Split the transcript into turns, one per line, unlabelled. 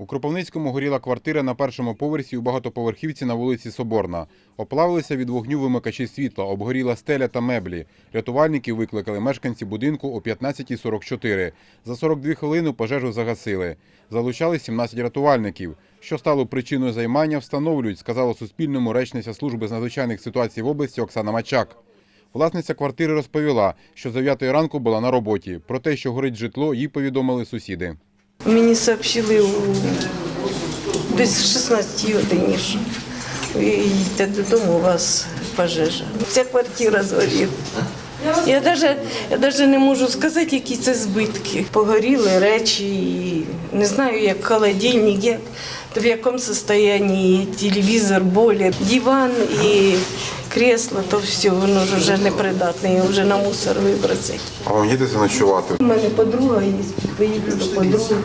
У Кропивницькому горіла квартира на першому поверсі у багатоповерхівці на вулиці Соборна. Оплавилися від вогню вимикачі світла, обгоріла стеля та меблі. Рятувальників викликали мешканці будинку о 15.44. За 42 хвилини пожежу загасили. Залучали 17 рятувальників. Що стало причиною займання, встановлюють, сказала Суспільному речниця служби з надзвичайних ситуацій в області Оксана Мачак. Власниця квартири розповіла, що з 9 ранку була на роботі. Про те, що горить житло, їй повідомили сусіди.
Мені сообщили десь в 16 годині, що їдьте додому, у вас пожежа. Вся квартира згоріла. Я навіть, я навіть не можу сказати, які це збитки. Погоріли речі, не знаю, як холодильник, як, в якому стані телевізор, болі, диван і кресло, то все, воно ж вже непридатне, його вже на мусор вибросить.
А вам їдете ночувати?
У мене подруга є, поїду до подруги.